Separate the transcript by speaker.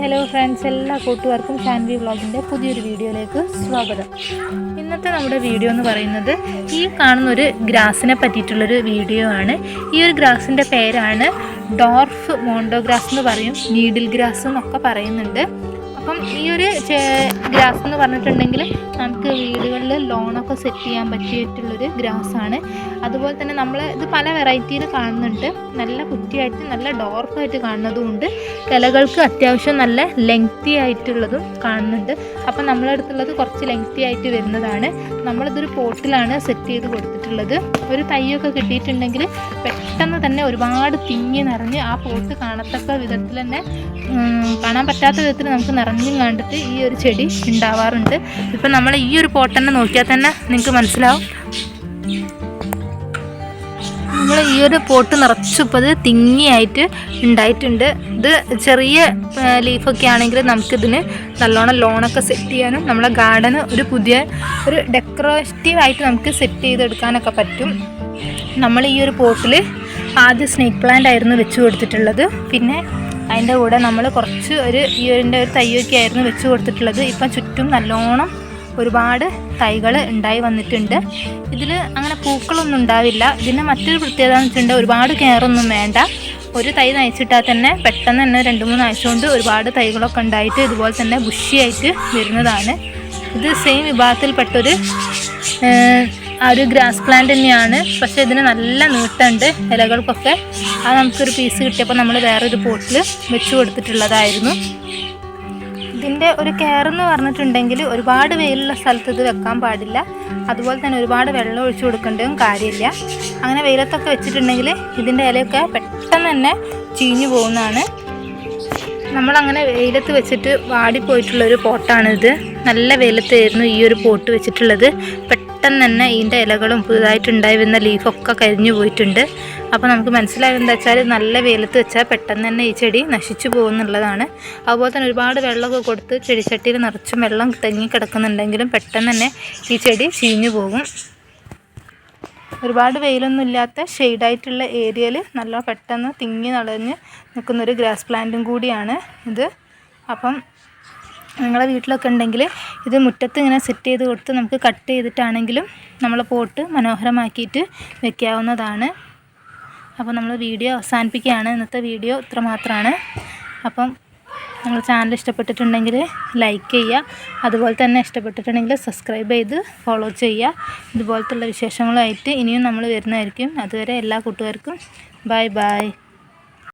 Speaker 1: Hello friends എല്ലാ കൂട്ടുകാർക്കും ഷാൻവി വ്ളോഗിന്റെ പുതിയൊരു വീഡിയോയിലേക്ക് സ്വാഗതം. ഇന്നത്തെ നമ്മുടെ വീഡിയോ എന്ന് പറയുന്നത് ഈ കാണുന്ന ഒരു ഗ്രാസിനെ പറ്റിയിട്ടുള്ളൊരു വീഡിയോ ആണ്. ഈ ഒരു ഗ്രാസിന്റെ പേരാണ് ഡോർഫ് മോണ്ടോഗ്രാസ് എന്ന് പറയും നീഡിൽ ഗ്രാസ് എന്നൊക്കെ പറയുന്നുണ്ട്. അപ്പം ഈ ഒരു ഗ്രാസ് എന്ന് പറഞ്ഞിട്ടുണ്ടെങ്കിൽ നമുക്ക് വീടുകളിൽ ലോണൊക്കെ സെറ്റ് ചെയ്യാൻ പറ്റിയിട്ടുള്ളൊരു ഗ്രാസാണ് അതുപോലെ തന്നെ നമ്മൾ ഇത് പല വെറൈറ്റിയിൽ കാണുന്നുണ്ട്. നല്ല കുറ്റിയായിട്ട് നല്ല ഡോർഫായിട്ട് കാണുന്നതുമുണ്ട് ഇലകൾക്ക് അത്യാവശ്യം നല്ല ലെങ്തി ആയിട്ടുള്ളതും കാണുന്നുണ്ട്. അപ്പം നമ്മളെ അടുത്തുള്ളത് കുറച്ച് ലെങ്തി ആയിട്ട് വരുന്നതാണ്. നമ്മളിതൊരു പോട്ടിലാണ് സെറ്റ് ചെയ്ത് കൊടുത്തിട്ടുള്ളത്. ഒരു തയ്യൊക്കെ കിട്ടിയിട്ടുണ്ടെങ്കിൽ പെട്ടെന്ന് തന്നെ ഒരുപാട് തിങ്ങി നിറഞ്ഞ് ആ പോട്ട് കാണത്തക്ക വിധത്തിൽ തന്നെ കാണാൻ പറ്റാത്ത വിധത്തിൽ നമുക്ക് നിറഞ്ഞും കണ്ടിട്ട് ഈ ഒരു ചെടി ഉണ്ടാവാറുണ്ട്. ഇപ്പം നമ്മൾ ഈ ഒരു പോട്ട് തന്നെ നോക്കിയാൽ തന്നെ നിങ്ങൾക്ക് മനസ്സിലാവും. ഈ ഒരു പോട്ട് നിറച്ചിപ്പോൾ ഇത് തിങ്ങിയായിട്ട് ഉണ്ടായിട്ടുണ്ട്. ഇത് ചെറിയ ലീഫൊക്കെ ആണെങ്കിൽ നമുക്കിതിന് നല്ലോണം ലോണൊക്കെ സെറ്റ് ചെയ്യാനും നമ്മളെ ഗാർഡന് ഒരു പുതിയ ഒരു ഡെക്കറേറ്റീവ് ആയിട്ട് നമുക്ക് സെറ്റ് ചെയ്തെടുക്കാനൊക്കെ പറ്റും. നമ്മൾ ഈ ഒരു പോട്ടിൽ ആദ്യം സ്നേക്ക് പ്ലാന്റ് ആയിരുന്നു വെച്ച് കൊടുത്തിട്ടുള്ളത്. പിന്നെ അതിന്റെ കൂടെ നമ്മൾ കുറച്ച് ഒരു ഈ ഒരു തയ്യൊക്കെ ആയിരുന്നു വെച്ച് കൊടുത്തിട്ടുള്ളത്. ഇപ്പം ചുറ്റും നല്ലോണം ഒരുപാട് തൈകൾ ഉണ്ടായി വന്നിട്ടുണ്ട്. ഇതിൽ അങ്ങനെ പൂക്കളൊന്നും ഉണ്ടാവില്ല. ഇതിന്റെ മറ്റൊരു പ്രത്യേകത എന്ന് വെച്ചിട്ടുണ്ടെങ്കിൽ ഒരുപാട് കെയറൊന്നും വേണ്ട. ഒരു തൈ നയിച്ചിട്ടാൽ തന്നെ പെട്ടെന്ന് തന്നെ രണ്ട് മൂന്ന് ആഴ്ച കൊണ്ട് ഒരുപാട് തൈകളൊക്കെ ഉണ്ടായിട്ട് ഇതുപോലെ തന്നെ ബുഷിയായിട്ട് വരുന്നതാണ്. ഇത് സെയിം വിഭാഗത്തിൽപ്പെട്ടൊരു ആ ഒരു ഗ്രാസ് പ്ലാന്റ് തന്നെയാണ്. പക്ഷേ ഇതിന് നല്ല നീട്ടമുണ്ട് ഇലകൾക്കൊക്കെ. അത് നമുക്കൊരു പീസ് കിട്ടിയപ്പോൾ നമ്മൾ വേറൊരു പോട്ടിൽ വെച്ച് കൊടുത്തിട്ടുള്ളതായിരുന്നു. ഇതിന്റെ ഒരു കെയർ എന്ന് പറഞ്ഞിട്ടുണ്ടെങ്കിൽ ഒരുപാട് വെയിലുള്ള സ്ഥലത്ത് ഇത് വെക്കാൻ പാടില്ല. അതുപോലെ തന്നെ ഒരുപാട് വെള്ളം ഒഴിച്ചു കൊടുക്കേണ്ടതും കാര്യമില്ല. അങ്ങനെ വെയിലത്തൊക്കെ വെച്ചിട്ടുണ്ടെങ്കിൽ ഇതിന്റെ ഇലയൊക്കെ പെട്ടെന്ന് തന്നെ ചീഞ്ഞു പോകുന്നതാണ്. നമ്മളങ്ങനെ വെയിലത്ത് വെച്ചിട്ട് വാടിപ്പോയിട്ടുള്ളൊരു പോട്ടാണിത്. നല്ല വെയിലത്തായിരുന്നു ഈ ഒരു പോട്ട് വെച്ചിട്ടുള്ളത്. പെട്ടെന്ന് തന്നെ ഇതിന്റെ ഇലകളും പുതുതായിട്ടുണ്ടായി വരുന്ന ലീഫൊക്കെ കരിഞ്ഞു പോയിട്ടുണ്ട്. അപ്പോൾ നമുക്ക് മനസ്സിലാകുന്നത് വെച്ചാൽ നല്ല വെയിലത്ത് വെച്ചാൽ പെട്ടെന്ന് തന്നെ ഈ ചെടി നശിച്ചു പോകുന്നുള്ളതാണ് അതുപോലെ തന്നെ ഒരുപാട് വെള്ളമൊക്കെ കൊടുത്ത് ചെടിച്ചട്ടിയിൽ നിറച്ചും വെള്ളം തങ്ങി കിടക്കുന്നുണ്ടെങ്കിലും പെട്ടെന്ന് തന്നെ ഈ ചെടി ചീഞ്ഞു പോകും. ഒരുപാട് വെയിലൊന്നും ഇല്ലാത്ത ഷെയ്ഡായിട്ടുള്ള ഏരിയയിൽ നല്ല പെട്ടെന്ന് തിങ്ങി നടഞ്ഞ് നിൽക്കുന്നൊരു ഗ്രാസ് പ്ലാന്റും കൂടിയാണ് ഇത്. അപ്പം നിങ്ങളെ വീട്ടിലൊക്കെ ഉണ്ടെങ്കിൽ ഇത് മുറ്റത്ത് ഇങ്ങനെ സെറ്റ് ചെയ്ത് കൊടുത്ത് നമുക്ക് കട്ട് ചെയ്തിട്ടാണെങ്കിലും നമ്മൾ പോട്ട് മനോഹരമാക്കിയിട്ട് വെക്കാവുന്നതാണ്. അപ്പോൾ നമ്മൾ വീഡിയോ അവസാനിപ്പിക്കുകയാണ്. ഇന്നത്തെ വീഡിയോ ഇത്ര മാത്രമാണ്. അപ്പം നിങ്ങൾ ചാനൽ ഇഷ്ടപ്പെട്ടിട്ടുണ്ടെങ്കിൽ ലൈക്ക് ചെയ്യുക. അതുപോലെ തന്നെ ഇഷ്ടപ്പെട്ടിട്ടുണ്ടെങ്കിൽ സബ്സ്ക്രൈബ് ചെയ്ത് ഫോളോ ചെയ്യുക. ഇതുപോലത്തുള്ള വിശേഷങ്ങളുമായിട്ട് ഇനിയും നമ്മൾ വരുന്നതായിരിക്കും. അതുവരെ എല്ലാ കൂട്ടുകാർക്കും ബൈ ബൈ